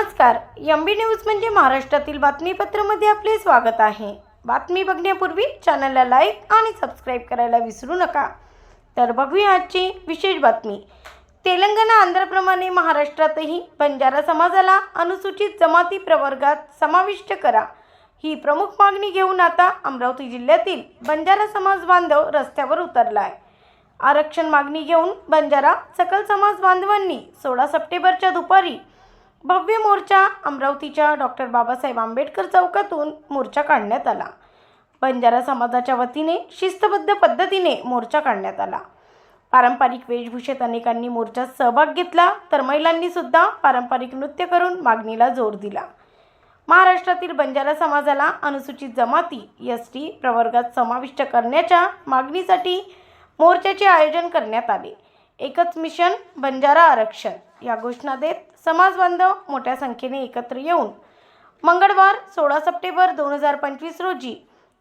नमस्कार. M B news म्हणजे महाराष्ट्रातील बातमीपत्रामध्ये आपले स्वागत आहे. बातमी बघण्यापूर्वी चॅनलला लाईक आणि सबस्क्राईब करायला विसरू नका. तर बघूया आजची विशेष बातमी. तेलंगणा आंध्रप्रमाणे महाराष्ट्रातही बंजारा समाजाला अनुसूचित जमाती प्रवर्गात समाविष्ट करा. ही प्रमुख मागणी घेऊन आता अमरावती जिल्ह्यातील बंजारा समाज बांधव रस्त्यावर उतरला आहे आरक्षण मागणी घेऊन बंजारा सकल समाज बांधवांनी सोळा सप्टेंबरच्या दुपारी भव्य मोर्चा अमरावतीच्या डॉक्टर बाबासाहेब आंबेडकर चौकातून मोर्चा काढण्यात आला. बंजारा समाजाच्या वतीने शिस्तबद्ध पद्धतीने मोर्चा काढण्यात आला. पारंपरिक वेशभूषेत अनेकांनी मोर्चात सहभाग घेतला तर महिलांनी सुद्धा पारंपरिक नृत्य करून मागणीला जोर दिला. महाराष्ट्रातील बंजारा समाजाला अनुसूचित जमाती एस टी प्रवर्गात समाविष्ट करण्याच्या मागणीसाठी मोर्चाचे आयोजन करण्यात आले. एकच मिशन बंजारा आरक्षण. या घोषणा देत समाज बांधव मोठ्या संख्येने एकत्र येऊन मंगळवार सोळा सप्टेंबर दोन हजार पंचवीस रोजी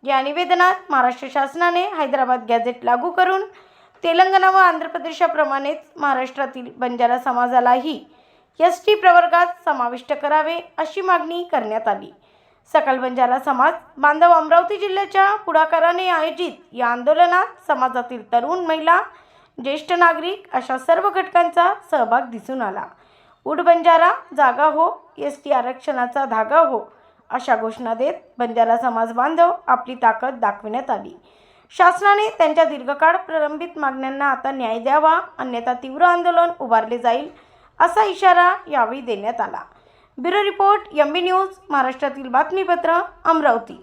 या निवेदनात महाराष्ट्र शासनाने हैदराबाद गॅझेट लागू करून तेलंगणा व आंध्र प्रदेशाप्रमाणेच महाराष्ट्रातील बंजारा समाजालाही एस टी प्रवर्गात समाविष्ट करावे अशी मागणी करण्यात आली. सकल बंजारा समाज बांधव अमरावती जिल्ह्याच्या पुढाकाराने आयोजित या आंदोलनात समाजातील तरुण महिला ज्येष्ठ नागरिक अशा सर्व घटकांचा सहभाग दिसून आला. उड बंजारा जागा हो एस टी आरक्षणाचा धागा हो अशा घोषणा देत बंजारा समाज बांधव आपली ताकद दाखविण्यात आली. शासनाने त्यांच्या दीर्घकाळ प्रलंबित मागण्यांना आता न्याय द्यावा अन्यथा तीव्र आंदोलन उभारले जाईल असा इशारा यावेळी देण्यात आला. Bureau report M B news महाराष्ट्रातील बातमीपत्र अमरावती.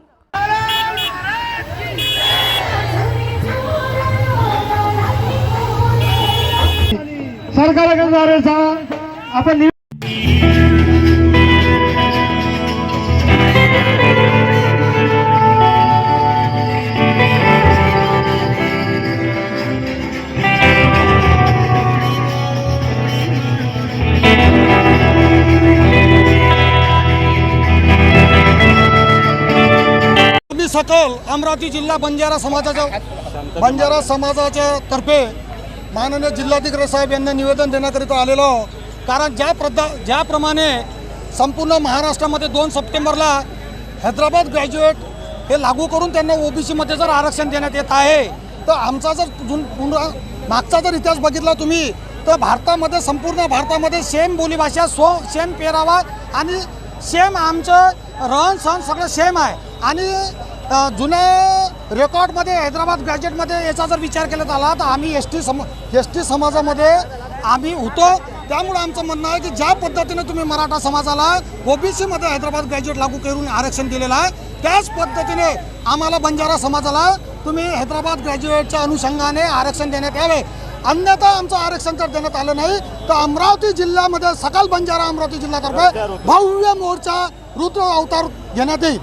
सरकारकडे जाण्याचा आपण सकल अमरावती जिल्हा बंजारा समाजाच्या बंजारा समाजाच्या तर्फे माननीय जिल्हाधिकारी साहेब यांना निवेदन देण्याकरिता आलेलो कारण ज्या प्रदा ज्याप्रमाणे संपूर्ण महाराष्ट्रामध्ये दोन सप्टेंबरला हैदराबाद ग्रॅज्युएट हे लागू करून त्यांना ओबीसीमध्ये जर आरक्षण देण्यात येत आहे तर आमचा जर जुन पुन्हा मागचा जर इतिहास बघितला तुम्ही तर भारतामध्ये संपूर्ण भारतामध्ये सेम बोलीभाषा सो सेम पेरावा आणि सेम आमचं रहन सहन सगळं सेम आहे. आणि जुन्या रेकॉर्डमध्ये हैदराबाद ग्रॅज्युएटमध्ये याचा जर विचार केला आला तर आम्ही एस टी सम एस टी समाजामध्ये आम्ही होतो. त्यामुळे आमचं म्हणणं आहे की ज्या पद्धतीने तुम्ही मराठा समाजाला ओबीसीमध्ये हैदराबाद ग्रॅज्युएट लागू करून आरक्षण दिलेलं आहे त्याच पद्धतीने आम्हाला बंजारा समाजाला तुम्ही हैदराबाद ग्रॅज्युएटच्या अनुषंगाने आरक्षण देण्यात यावे. अन्यथा आमचं आरक्षण जर देण्यात आलं नाही तर अमरावती जिल्ह्यामध्ये सकल बंजारा अमरावती जिल्ह्यातर्फे भव्य मोर्चा रुद्र अवतार घेण्यात येईल.